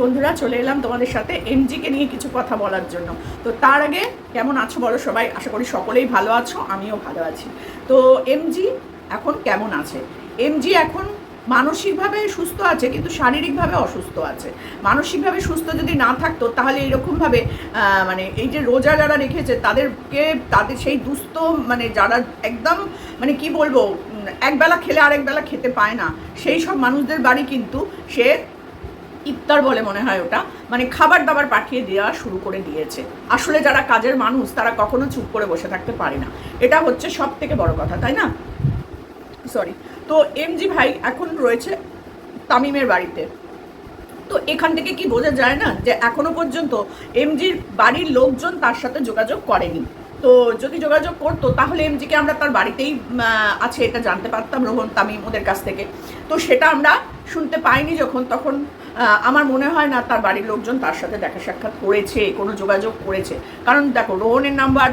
বন্ধুরা চলে এলাম তোমাদের সাথে এমজিকে নিয়ে কিছু কথা বলার জন্য। তো তার আগে কেমন আছো বলো সবাই? আশা করি সকলেই ভালো আছো আমিও ভালো আছি। তো এমজি এখন কেমন আছে? এমজি এখন মানসিকভাবে সুস্থ আছে কিন্তু শারীরিকভাবে অসুস্থ আছে। মানসিকভাবে সুস্থ যদি না থাকতো তাহলে এরকমভাবে আহ, মানে এই যে রোজা যারা রেখেছে তাদেরকে তাদের সেই দুস্থ মানে যারা একদম মানে কি বলব একবেলা খেলে আরেক বেলা খেতে পায় না। সেই সব মানুষদের বাড়ি কিন্তু সে ইফতার বলে মনে হয় ওটা মানে খাবার দাবার পাঠিয়ে দেওয়া শুরু করে দিয়েছে। আসলে যারা কাজের মানুষ, তারা কখনো চুপ করে বসে থাকতে পারে না। এটা হচ্ছে সব থেকে বড় কথা, তাই না? সরি তো এমজি ভাই এখন রয়েছে তামিমের বাড়িতে। তো এখান থেকে কি বোঝা যায় না যে এখনও পর্যন্ত এমজির বাড়ির লোকজন তার সাথে যোগাযোগ করেনি? তো যদি যোগাযোগ করতো, তাহলে এমজিকে আমরা তার বাড়িতেই আছে এটা জানতে পারতাম, রোহন, তামিম ওদের কাছ থেকে। তো সেটা আমরা শুনতে পাইনি যখন, তখন আমার মনে হয় না তার বাড়ির লোকজন তার সাথে দেখা সাক্ষাৎ করেছে, কোনো যোগাযোগ করেছে। কারণ দেখো, রোহনের নাম্বার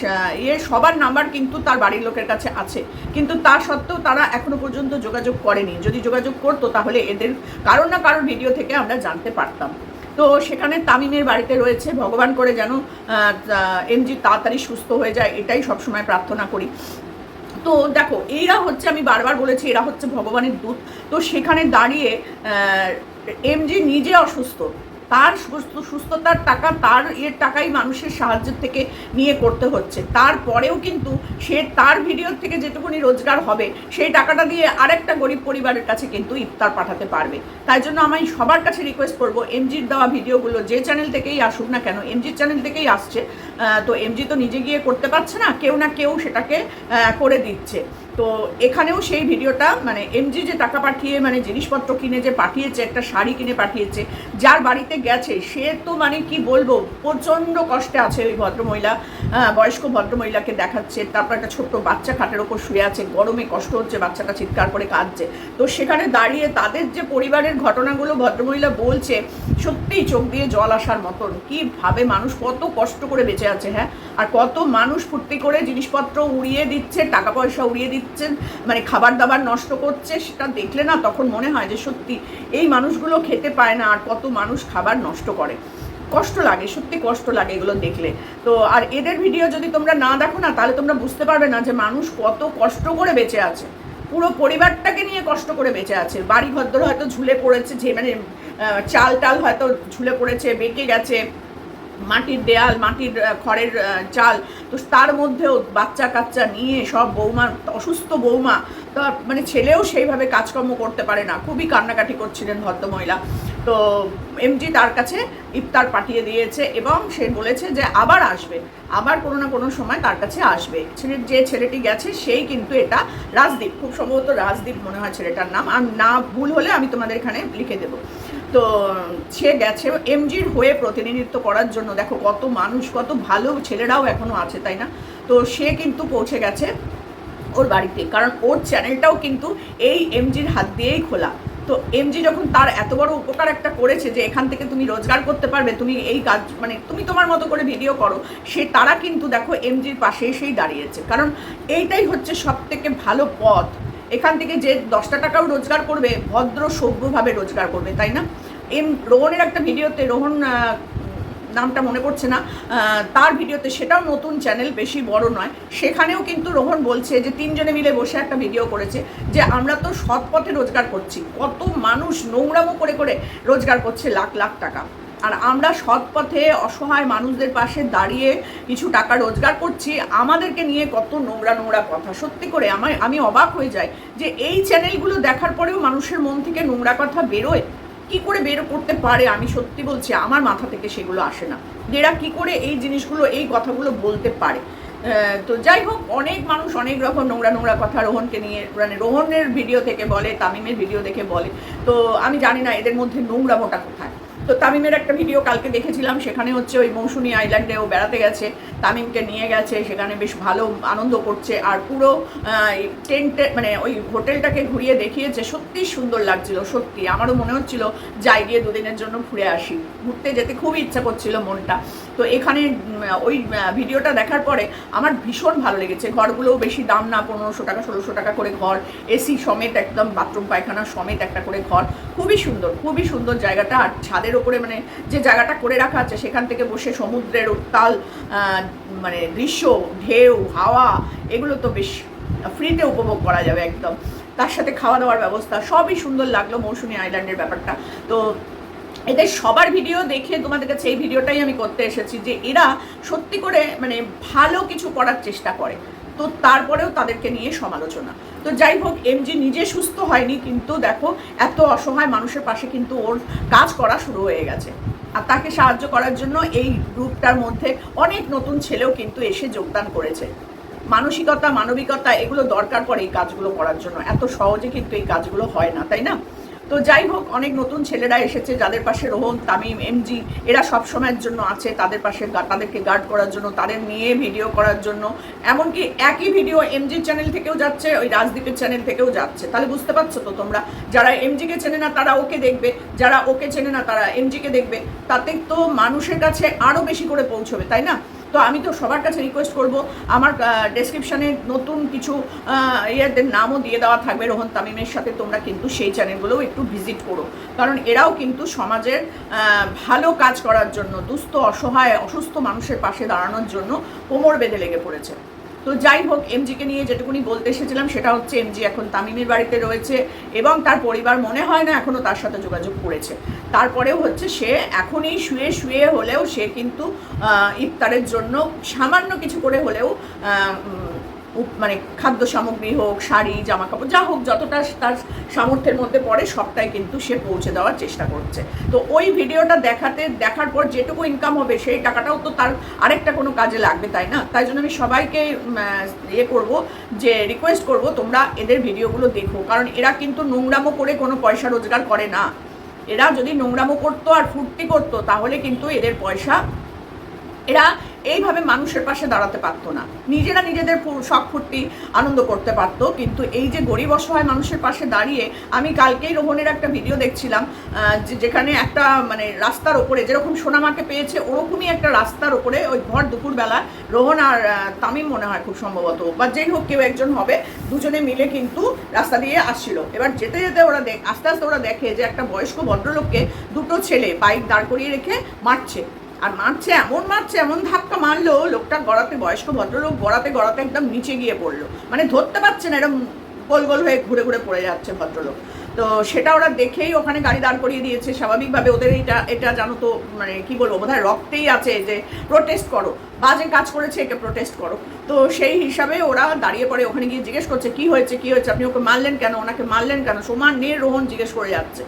সা- ইয়ে সবার নাম্বার কিন্তু তার বাড়ির লোকের কাছে আছে। কিন্তু তা সত্ত্বেও তারা এখনও পর্যন্ত যোগাযোগ করেনি। যদি যোগাযোগ করতো তাহলে এদের কারোর না কারোর ভিডিও থেকে আমরা জানতে পারতাম। তো সেখানে তামিমের বাড়িতে রয়েছে। ভগবান করে যেন এমজি তাড়াতাড়ি সুস্থ হয়ে যায়, এটাই সবসময় প্রার্থনা করি। তো দেখো, এরা হচ্ছে আমি বারবার বলেছি, এরা হচ্ছে ভগবানের দূত। তো সেখানে দাঁড়িয়ে এমজি নিজে অসুস্থ। তার সুস্থ, সুস্থতার টাকা, তার এর টাকাই মানুষের সাহায্যের থেকে নিয়ে করতে হচ্ছে। তারপরেও কিন্তু সে তার ভিডিও থেকে যেটুকুনি রোজগার হবে, সেই টাকাটা দিয়ে আরেকটা গরিব পরিবারের কাছে কিন্তু ইফতার পাঠাতে পারবে। তাই জন্য আমি সবার কাছে রিকোয়েস্ট করব, এমজির দেওয়া ভিডিওগুলো যে চ্যানেল থেকেই আসুক না কেন, এমজির চ্যানেল থেকেই আসছে তো এমজি তো নিজে গিয়ে করতে পারছে না, কেউ না কেউ সেটাকে করে দিচ্ছে। তো এখানেও সেই ভিডিওটা মানে এমজি যে টাকা পাঠিয়ে মানে জিনিসপত্র কিনে যে পাঠিয়েছে একটা শাড়ি কিনে পাঠিয়েছে যার বাড়িতে গেছে সে তো মানে কি বলব প্রচণ্ড কষ্টে আছে ওই ভদ্রমহিলা আহ, বয়স্ক ভদ্রমহিলাকে দেখাচ্ছে তারপর একটা ছোট্ট বাচ্চা খাটের ওপর শুয়ে আছে গরমে কষ্ট হচ্ছে বাচ্চাটা চিৎকার করে কাঁদছে। তো সেখানে দাঁড়িয়ে তাদের যে পরিবারের ঘটনাগুলো ভদ্রমহিলা বলছে সত্যিই চোখ দিয়ে জল আসার মতন। কীভাবে মানুষ কত কষ্ট করে বেঁচে আছে হ্যাঁ? আর কত মানুষ ফুর্তি করে জিনিসপত্র উড়িয়ে দিচ্ছে টাকা পয়সা উড়িয়ে দিচ্ছেন মানে খাবার দাবার নষ্ট করছে, সেটা দেখলে না তখন মনে হয় যে সত্যি এই মানুষগুলো খেতে পায় না আর কত মানুষ খাবার নষ্ট করে। কষ্ট লাগে, সত্যি কষ্ট লাগে এগুলো দেখলে। তো আর এদের ভিডিও যদি তোমরা না দেখো না, তাহলে তোমরা বুঝতে পারবে না যে মানুষ কত কষ্ট করে বেঁচে আছে। পুরো পরিবারটাকে নিয়ে কষ্ট করে বেঁচে আছে। বাড়ি ঘর হয়তো ঝুলে পড়েছে, যে মানে চাল টাল হয়তো ঝুলে পড়েছে, বেঁকে গেছে। মাটির দেয়াল, মাটির খড়ের চাল, তো তার মধ্যেও বাচ্চা কাচ্চা নিয়ে সব বৌমা, অসুস্থ বৌমা, তো মানে ছেলেও সেইভাবে কাজকর্ম করতে পারে না। খুবই কান্নাকাটি করছিলেন ভদ্রমহিলা। তো এমজি তার কাছে ইফতার পাঠিয়ে দিয়েছে এবং সে বলেছে যে আবার আসবে। আবার কোনো না কোনো সময় তার কাছে আসবে। ছেলের যে ছেলেটি গেছে, সেই কিন্তু এটা রাজদীপ। খুব সম্ভবত রাজদীপ মনে হয় ছেলেটার নাম। আর না ভুল হলে আমি তোমাদের এখানে লিখে দেবো। তো, সে গেছে। এমজির হয়ে প্রতিনিধিত্ব করার জন্য, দেখো কত মানুষ, কত ভালো ছেলেরাও এখনও আছে, তাই না? তো সে কিন্তু পৌঁছে গেছে ওর বাড়িতে, কারণ ওর চ্যানেলটাও কিন্তু এই এমজির হাত দিয়েই খোলা। তো এমজি যখন তার এত বড় উপকার একটা করেছে যে এখান থেকে তুমি রোজগার করতে পারবে, তুমি এই কাজ মানে তুমি তোমার মতো করে ভিডিও করো, সে, তারা কিন্তু দেখো এমজির পাশে এসেই দাঁড়িয়েছে। কারণ এইটাই হচ্ছে সব থেকে ভালো পথ। এখান থেকে যে দশটা টাকাও রোজগার করবে, ভদ্র, সভ্যভাবে রোজগার করবে, তাই না? এম রোহনের একটা ভিডিওতে, রোহন নামটা মনে পড়ছে না তার ভিডিওতে, সেটাও নতুন চ্যানেল, বেশি বড় নয়। সেখানেও কিন্তু রোহন বলছে যে, তিনজনে মিলে বসে একটা ভিডিও করেছে যে, আমরা তো সৎ পথে রোজগার করছি। কত মানুষ নোংরামো করে করে রোজগার করছে লাখ লাখ টাকা। আর আমরা সৎ পথে অসহায় মানুষদের পাশে দাঁড়িয়ে কিছু টাকা রোজগার করছি, আমাদেরকে নিয়ে কত নোংরা নোংরা কথা। সত্যি করে আমার আমি অবাক হয়ে যাই যে, এই চ্যানেলগুলো দেখার পরেও মানুষের মন থেকে নোংরা কথা বেরোয়। কি করে বের করতে পারে? আমি সত্যি বলছি, আমার মাথা থেকে সেগুলো আসে না। এরা কি করে এই জিনিসগুলো, এই কথাগুলো বলতে পারে? তো যাই হোক, অনেক মানুষ অনেক রকম নোংরা নোংরা কথা রোহনকে নিয়ে মানে রোহনের ভিডিও থেকে বলে, তামিমের ভিডিও দেখে বলে। তো আমি জানি না এদের মধ্যে নোংরা মোটা কোথায়। তো তামিমের একটা ভিডিও কালকে দেখেছিলাম, সেখানে হচ্ছে ওই মৌসুমি আইল্যান্ডে ও বেড়াতে গেছে। তামিমকে নিয়ে গেছে, সেখানে বেশ ভালো আনন্দ করছে আর পুরো টেন্টে মানে ওই হোটেলটাকে ঘুরিয়ে দেখিয়েছে সত্যি সুন্দর লাগছিল, সত্যি। আমারও মনে হচ্ছিল, যাই গিয়ে দুদিনের জন্য ঘুরে আসি। ঘুরতে যেতে খুব ইচ্ছা করছিল মনটা। তো এখানে ওই ভিডিওটা দেখার পরে আমার ভীষণ ভালো লেগেছে। ঘরগুলোও বেশি দাম না, পনেরোশো টাকা, ষোলোশো টাকা করে ঘর। এসি সমেত একদম, বাথরুম, পায়খানা সমেত একটা করে ঘর। খুবই সুন্দর খুবই সুন্দর জায়গাটা। আর ছাদের ওপরে মানে যে জায়গাটা করে রাখা আছে, সেখান থেকে বসে সমুদ্রের উত্তাল মানে দৃশ্য, ঢেউ, হাওয়া, এগুলো তো বেশ ফ্রিতে উপভোগ করা যাবে একদম। তার সাথে খাওয়া দাওয়ার ব্যবস্থা, সবই সুন্দর লাগল মৌসুমী আইল্যান্ডের ব্যাপারটা। তো এদের সবার ভিডিও দেখে তোমাদের কাছে এই ভিডিওটাই আমি করতে এসেছি যে এরা সত্যি করে মানে ভালো কিছু করার চেষ্টা করে। তো তারপরেও তাদেরকে নিয়ে সমালোচনা। তো যাই হোক এমজি নিজে সুস্থ হয়নি, কিন্তু দেখো, এত অসহায় মানুষের পাশে কিন্তু ওর কাজ করা শুরু হয়ে গেছে। আর তাকে সাহায্য করার জন্য এই গ্রুপটার মধ্যে অনেক নতুন ছেলেও কিন্তু এসে যোগদান করেছে। মানসিকতা, মানবিকতা, এগুলো দরকার পড়ে এই কাজগুলো করার জন্য। এত সহজে কিন্তু এই কাজগুলো হয় না, তাই না? তো যাই হোক, অনেক নতুন ছেলেরা এসেছে যাদের পাশে রোহন, তামিম এমজি এরা সব সময়ের জন্য আছে তাদের পাশে তাদেরকে গার্ড করার জন্য, তাদের নিয়ে ভিডিও করার জন্য। এমনকি একই ভিডিও এমজির চ্যানেল থেকেও যাচ্ছে, ওই রাজদীপের চ্যানেল থেকেও যাচ্ছে। তাহলে বুঝতে পারছ তো তোমরা? যারা এমজিকে চেনে না, তারা ওকে দেখবে। যারা ওকে চেনে না, তারা এমজিকে দেখবে। তাতে তো মানুষের কাছে আরও বেশি করে পৌঁছবে, তাই না? তো আমি তো সবার কাছে রিকোয়েস্ট করব, আমার ডেসক্রিপশানে নতুন কিছু ইয়েদের নামও দিয়ে দেওয়া থাকবে রোহন তামিমের সাথে, তোমরা কিন্তু সেই চ্যানেলগুলোও একটু ভিজিট করো। কারণ এরাও কিন্তু সমাজের ভালো কাজ করার জন্য, দুস্থ, অসহায়, অসুস্থ মানুষের পাশে দাঁড়ানোর জন্য কোমর বেঁধে লেগে পড়েছে। তো যাই হোক এমজিকে নিয়ে যেটুকুনি বলতে এসেছিলাম, সেটা হচ্ছে এমজি এখন তামিমের বাড়িতে রয়েছে এবং তার পরিবার মনে হয় না এখনও তার সাথে যোগাযোগ করেছে। তারপরেও হচ্ছে সে এখনই শুয়ে শুয়ে হলেও সে কিন্তু ইফতারের জন্য সামান্য কিছু করে হলেও মানে খাদ্য সামগ্রী হোক, শাড়ি জামা কাপড় যা হোক, যতটা তার সামর্থ্যের মধ্যে পড়ে, সবটাই কিন্তু সে পৌঁছে দেওয়ার চেষ্টা করছে। তো ওই ভিডিওটা দেখাতে, দেখার পর যেটুকু ইনকাম হবে, সেই টাকাটাও তো তার আরেকটা কোনো কাজে লাগবে, তাই না? তাই জন্য আমি সবাইকে ইয়ে করব যে রিকোয়েস্ট করব, তোমরা এদের ভিডিওগুলো দেখো। কারণ এরা কিন্তু নোংরামো করে কোনো পয়সা রোজগার করে না। এরা যদি নোংরামো করতো আর ফুর্তি করতো, তাহলে কিন্তু এদের পয়সা, এরা এইভাবে মানুষের পাশে দাঁড়াতে পারতো না। নিজেরা নিজেদের শখ ফুর্তি আনন্দ করতে পারতো, কিন্তু এই যে গরিব অসহায় মানুষের পাশে দাঁড়িয়ে আমি কালকেই রোহনের একটা ভিডিও দেখছিলাম যেখানে একটা মানে রাস্তার ওপরে যেরকম সোনামাকে পেয়েছে, ওরকমই একটা রাস্তার ওপরে ওই ভর দুপুরবেলা রোহন আর তামিম মনে হয় খুব সম্ভবত, বা যেই হোক কেউ একজন হবে, দুজনে মিলে কিন্তু রাস্তা দিয়ে আসছিল। এবার যেতে যেতে ওরা দেখ আস্তে আস্তে ওরা দেখে যে একটা বয়স্ক ভদ্রলোককে দুটো ছেলে বাইক দাঁড় করিয়ে রেখে মারছে। আর মারছে, এমন মারছে, এমন ধাক্কা মারলো, লোকটা গড়াতে, বয়স্ক ভদ্রলোক গড়াতে গড়াতে একদম নিচে গিয়ে পড়ল। মানে ধরতে পারছে না এরকম গোল গোল হয়ে ঘুরে ঘুরে পড়ে যাচ্ছে ভদ্রলোক। তো সেটা ওরা দেখেই ওখানে গাড়ি দাঁড় করিয়ে দিয়েছে। স্বাভাবিকভাবে ওদের এটা এটা জানো তো মানে কি বলব, বোধহয় রক্তেই আছে যে প্রোটেস্ট করো। বাজে কাজ করেছে, একে প্রোটেস্ট করো। তো সেই হিসাবে ওরা দাঁড়িয়ে পড়ে, ওখানে গিয়ে জিজ্ঞেস করছে, কি হয়েছে কি হয়েছে? আপনি ওকে মারলেন কেন? ওনাকে মারলেন কেন? সমান নিয়ে রোহন জিজ্ঞেস করে যাচ্ছে।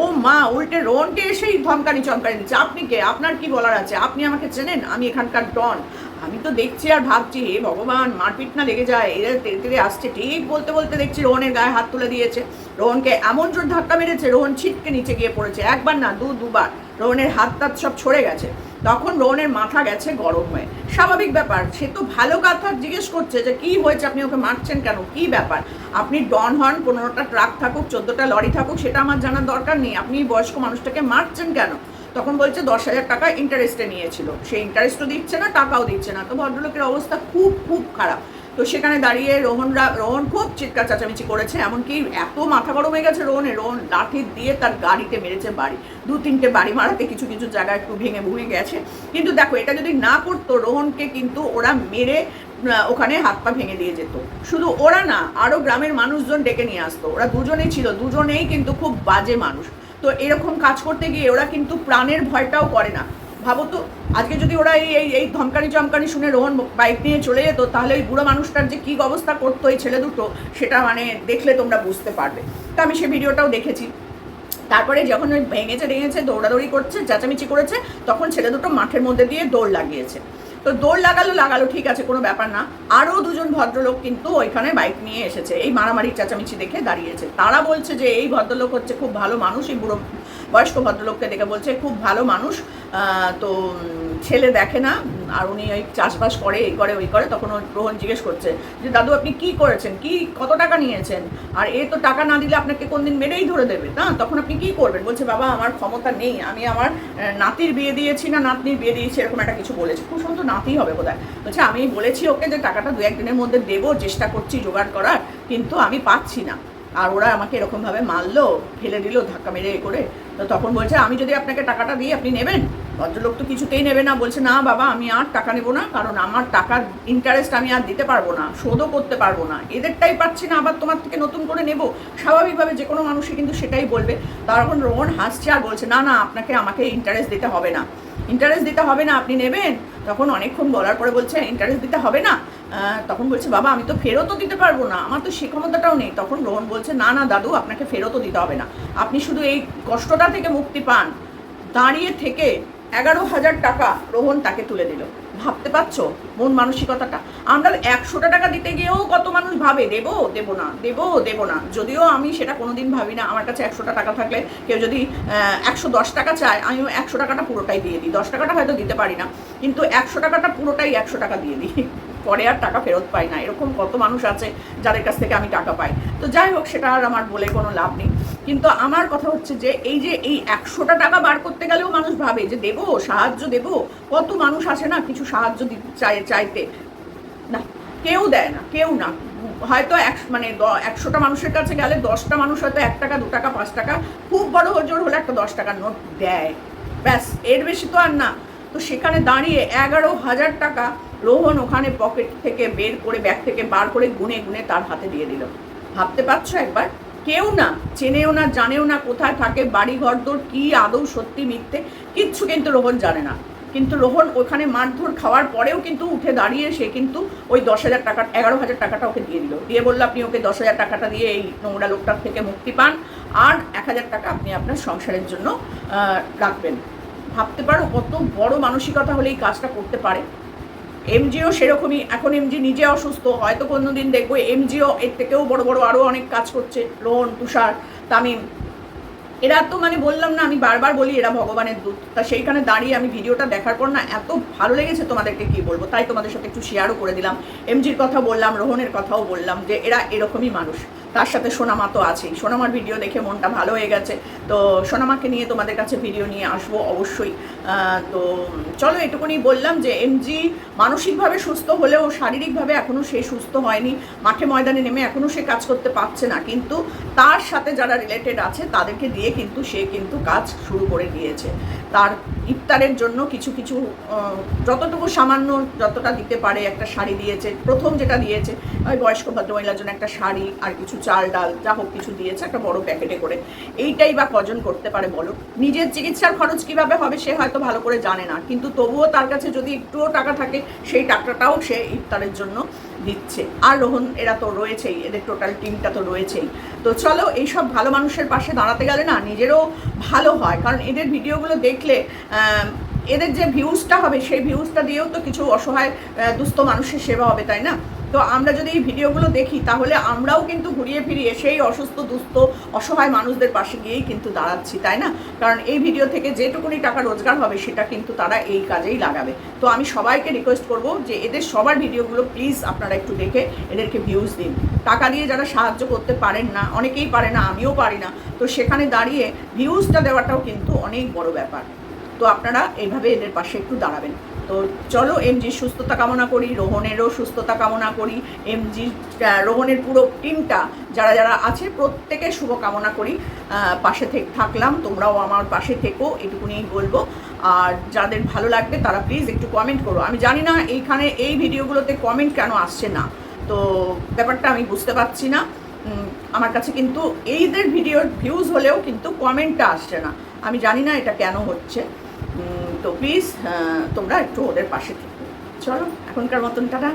ও মা, উল্টে রোহনকে এসেই ধমকানি চমকানি দিচ্ছে। আপনি কে? আপনার কি বলার আছে? আপনি আমাকে চেনেন? আমি এখানকার ডন। আমি তো দেখছি আর ভাবছি, হে ভগবান, মারপিট না লেগে যায়। এরা তেড়ে তেড়ে আসছে। ঠিক বলতে বলতে দেখছি রোহনের গায়ে হাত তুলে দিয়েছে। রোহনকে এমন জোর ধাক্কা মেরেছে, রোহন ছিটকে নিচে গিয়ে পড়েছে। একবার না দু দুবার রোহনের হাত তাত সব ছড়ে গেছে। তখন রোহনের মাথা গেছে গরম হয়ে। স্বাভাবিক ব্যাপার, সে তো ভালো কথা জিজ্ঞেস করছে যে কি হয়েছে, আপনি ওকে মারছেন কেন? কি ব্যাপার? আপনি ডন হন, পনেরোটা ট্রাক থাকুক, চোদ্দোটা লরি থাকুক, সেটা আমার জানার দরকার নেই। আপনি বয়স্ক মানুষটাকে মারছেন কেন? তখন বলছে দশ হাজার টাকা ইন্টারেস্টে নিয়েছিল। সে ইন্টারেস্টও দিচ্ছে না, টাকাও দিচ্ছে না। তো ভদ্রলোকের অবস্থা খুব খুব খারাপ। তো সেখানে দাঁড়িয়ে রোহনরা, রোহন খুব চিৎকার চেঁচামেচি করেছে, এমনকি এত মাথা গরম হয়ে গেছে রোহনে রোহন লাঠি দিয়ে তার গাড়িতে মেরেছে বাড়ি, দু তিনটে বাড়ি মারাতে কিছু কিছু জায়গায় একটু ভেঙে ভুঙে গেছে। কিন্তু দেখো, এটা যদি না করতো, রোহনকে কিন্তু ওরা মেরে ওখানে হাত পা ভেঙে দিয়ে যেত। শুধু ওরা না আরও গ্রামের মানুষজন ডেকে নিয়ে আসতো। ওরা দুজনেই ছিল, দুজনেই কিন্তু খুব বাজে মানুষ। তো এরকম কাজ করতে গিয়ে ওরা কিন্তু প্রাণের ভয়টাও করে না। ভাবো তো আজকে যদি ওরা এই এই ধমকানি চমকানি শুনে রোহন বাইক নিয়ে চলে যেত, তাহলে ওই বুড়ো মানুষটার যে কী অবস্থা করতো এই ছেলে দুটো, সেটা মানে দেখলে তোমরা বুঝতে পারবে। তো আমি সেই ভিডিওটাও দেখেছি। তারপরে যখন ওই ভেঙেছে ভেঙেছে দৌড়াদৌড়ি করছে, চেঁচামেচি করেছে, তখন ছেলে দুটো মাঠের মধ্যে দিয়ে দৌড় লাগিয়েছে। তো দৌড় লাগালো লাগালো, ঠিক আছে, কোনো ব্যাপার না। আরও দুজন ভদ্রলোক কিন্তু ওইখানে বাইক নিয়ে এসেছে। এই মারামারি, চেঁচামেচি দেখে দাঁড়িয়েছে। তারা বলছে যে, এই ভদ্রলোক হচ্ছে খুব ভালো মানুষ, এই বুড়ো বয়স্ক ভদ্রলোককে দেখে বলছে, খুব ভালো মানুষ তো ছেলে দেখে না, আর উনি ওই চাষবাস করে, এই করে, ওই করে। তখন ও রোহন জিজ্ঞেস করছে যে, দাদু, আপনি কি করেছেন? কি, কত টাকা নিয়েছেন? আর এ তো টাকা না দিলে আপনাকে কোনদিন মেরেই ধরে দেবে, না? তখন আপনি কি করবেন? বলছে, বাবা, আমার ক্ষমতা নেই, আমি আমার নাতির বিয়ে দিয়েছি না, নাতনির বিয়ে দিয়েছি, এরকম একটা কিছু বলেছে। খুব সুন্দর নাতি হবে বোধ বলছে, আমি বলেছি ওকে যে, টাকাটা দু একদিনের মধ্যে দেবো, চেষ্টা করছি, জোগাড় করার, কিন্তু আমি পাচ্ছি না। আর ওরা আমাকে এরকমভাবে মারলো, ফেলে দিল, ধাক্কা মেরে এ করে। তো তখন বলছে, আমি যদি আপনাকে টাকাটা দিই, আপনি নেবেন? ভদ্রলোক তো কিছুতেই নেবে না, বলছে, না বাবা, আমি আর টাকা নেব না, কারণ আমার টাকার ইন্টারেস্ট আমি আর দিতে পারব না, শোধও করতে পারব না। এদেরটাই পাচ্ছি না, আবার তোমার থেকে নতুন করে নেব? স্বাভাবিকভাবে যে কোনো মানুষই কিন্তু সেটাই বলবে। তখন রোহন হাসছে আর বলছে, না না, আপনাকে, আমাকে ইন্টারেস্ট দিতে হবে না। ইন্টারেস্ট দিতে হবে না, আপনি নেবেন। তখন অনেকক্ষণ বলার পরে বলছে ইন্টারেস্ট দিতে হবে না? তখন বলছে, বাবা, আমি তো ফেরতও দিতে পারব না। আমার তো সে ক্ষমতাটাও নেই। তখন রোহন বলছে, না না, দাদু, আপনাকে ফেরতও দিতে হবে না। আপনি শুধু এই কষ্টটা থেকে মুক্তি পান। দাঁড়িয়ে থেকে এগারো হাজার টাকা রোহন তাকে তুলে দিল। ভাবতে পারছ মন মানসিকতাটা? আমরা একশোটা টাকা দিতে গিয়েও কত মানুষ ভাবে, দেব, দেবো না, দেবো দেবো না। যদিও আমি সেটা কোনোদিন ভাবি না। আমার কাছে একশোটা টাকা থাকলে কেউ যদি একশো দশ টাকা চায় আমি একশো টাকাটা পুরোটাই দিয়ে দিই। দশ টাকাটা হয়তো দিতে পারি না, কিন্তু একশো টাকাটা পুরোটাই একশো টাকা দিয়ে দিই। পরে আর টাকা ফেরত পাই না। এরকম কত মানুষ আছে যাদের কাছ থেকে আমি টাকা পাই। তো যাই হোক, সেটা আর আমার বলে কোনো লাভ নেই। কিন্তু আমার কথা হচ্ছে যে এই যে এই একশোটা টাকা বার করতে গেলেও মানুষ ভাবে যে দেবো, সাহায্য দেবো, কত মানুষ আছে না কিছু সাহায্য চাই, চাইতে। না, কেউ দেয় না, কেউ না। হয়তো এক মানে একশোটা মানুষের কাছে গেলে দশটা মানুষ হয়তো এক টাকা, দু টাকা, পাঁচ টাকা, খুব বড় হজোর হলে একটা দশ টাকার নোট দেয়। ব্যাস, এর বেশি তো আর না। তো সেখানে দাঁড়িয়ে এগারো হাজার টাকা রোহন ওখানে পকেট থেকে বের করে, ব্যাগ থেকে বার করে গুনে গুনে তার হাতে দিয়ে দিল। ভাবতে পারছ একবার? কেউ না, চেনেও না, জানেও না কোথায় থাকে বাড়ি ঘরদোর কি আদৌ সত্যি মিথ্যে, কিচ্ছু কিন্তু রোহন জানে না। কিন্তু রোহন ওখানে মারধর খাওয়ার পরেও কিন্তু উঠে দাঁড়িয়ে সে কিন্তু ওই দশ হাজার টাকা এগারো হাজার টাকাটা ওকে দিয়ে দিল। দিয়ে বলল, আপনি ওকে দশ হাজার টাকাটা দিয়ে এই নোংরা লোকটার থেকে মুক্তি পান আর এক হাজার টাকা আপনি আপনার সংসারের জন্য রাখবেন। ভাবতে পারো কত বড় মানসিকতা হলে এই কাজটা করতে পারে। এমজিও সেরকমই, এখন এমজি নিজে অসুস্থ, হয়তো কোনো দিন দেখব এমজিও এর থেকেও বড় বড় আরও অনেক কাজ করছে রোহন তুষার, তামিম। এরা তো মানে বললাম না, আমি বারবার বলি এরা ভগবানের দূত। তা সেইখানে দাঁড়িয়ে আমি ভিডিওটা দেখার পর না, এত ভালো লেগেছে তোমাদেরকে কি বলব, তাই তোমাদের সাথে একটু শেয়ারও করে দিলাম। এমজির কথা বললাম, রোহনের কথাও বললাম, যে এরা এরকমই মানুষ। তার সাথে সোনামা তো আছেই। সোনামার ভিডিও দেখে মনটা ভালো হয়ে গেছে। তো সোনামাকে নিয়ে তোমাদের কাছে ভিডিও নিয়ে আসব অবশ্যই। তো চলো এটুকুনি বললাম যে এমজি মানসিকভাবে সুস্থ হলেও শারীরিকভাবে এখনও সে সুস্থ হয়নি। মাঠে ময়দানে নেমে এখনও সে কাজ করতে পারছে না। কিন্তু তার সাথে যারা রিলেটেড আছে, তাদেরকে দিয়ে কিন্তু সে কিন্তু কাজ শুরু করে দিয়েছে। তার ইফতারের জন্য কিছু কিছু যতটুকু সামান্য যতটা দিতে পারে একটা শাড়ি দিয়েছে, প্রথম যেটা দিয়েছে, ওই বয়স্ক ভদ্রমহিলার জন্য একটা শাড়ি আর কিছু চাল ডাল, যা হোক কিছু দিয়েছে, একটা বড় প্যাকেটে করে। এইটাই বা কজন করতে পারে বলো? নিজের চিকিৎসার খরচ কীভাবে হবে সে হয়তো ভালো করে জানে না, কিন্তু তবুও তার কাছে যদি একটুও টাকা থাকে, সেই টাকাটাও সে ইফতারের জন্য দিচ্ছে। আর রোহন, এরা তো রয়েছেই, এদের টোটাল টিমটা তো রয়েছেই। তো চলো, এইসব ভালো মানুষের পাশে দাঁড়াতে গেলে না নিজেরও ভালো হয়। কারণ এদের ভিডিওগুলো দেখলে এদের যে ভিউজটা হবে, সেই ভিউজটা দিয়েও তো কিছু অসহায় দুস্থ মানুষের সেবা হবে, তাই না? তো আমরা যদি এই ভিডিওগুলো দেখি, তাহলে আমরাও কিন্তু ঘুরিয়ে ফিরিয়ে সেই অসুস্থ, দুস্থ, অসহায় মানুষদের পাশে গিয়েই কিন্তু দাঁড়াচ্ছি, তাই না? কারণ এই ভিডিও থেকে যেটুকুনি টাকা রোজগার হবে, সেটা কিন্তু তারা এই কাজেই লাগাবে। তো আমি সবাইকে রিকোয়েস্ট করব যে এদের সবার ভিডিওগুলো প্লিজ আপনারা একটু দেখে এদেরকে ভিউজ দিন। টাকা দিয়ে যারা সাহায্য করতে পারেন না, অনেকেই পারে না, আমিও পারি না। তো সেখানে দাঁড়িয়ে ভিউজটা দেওয়াটাও কিন্তু অনেক বড় ব্যাপার। তো আপনারা এইভাবে এদের পাশে একটু দাঁড়াবেন। তো চলো এমজির সুস্থতা কামনা করি, রোহনেরও সুস্থতা কামনা করি এমজি রোহনের পুরো টিমটা যারা যারা আছে প্রত্যেকের শুভ কামনা করি। পাশে থেকে থাকলাম, তোমরাও আমার পাশে থেকো, এটুকুনিই বলব। আর যাদের ভালো লাগবে তারা প্লিজ একটু কমেন্ট করো। আমি জানি না এইখানে এই ভিডিওগুলোতে কমেন্ট কেন আসছে না। তো ব্যাপারটা আমি বুঝতে পারছি না। আমার কাছে কিন্তু এইদের ভিডিওর ভিউজ হলেও কিন্তু কমেন্টটা আসছে না। আমি জানি না এটা কেন হচ্ছে। তো প্লিজ তোমরা একটু ওদের পাশে থেকো। চলো এখনকার মতন টাটা।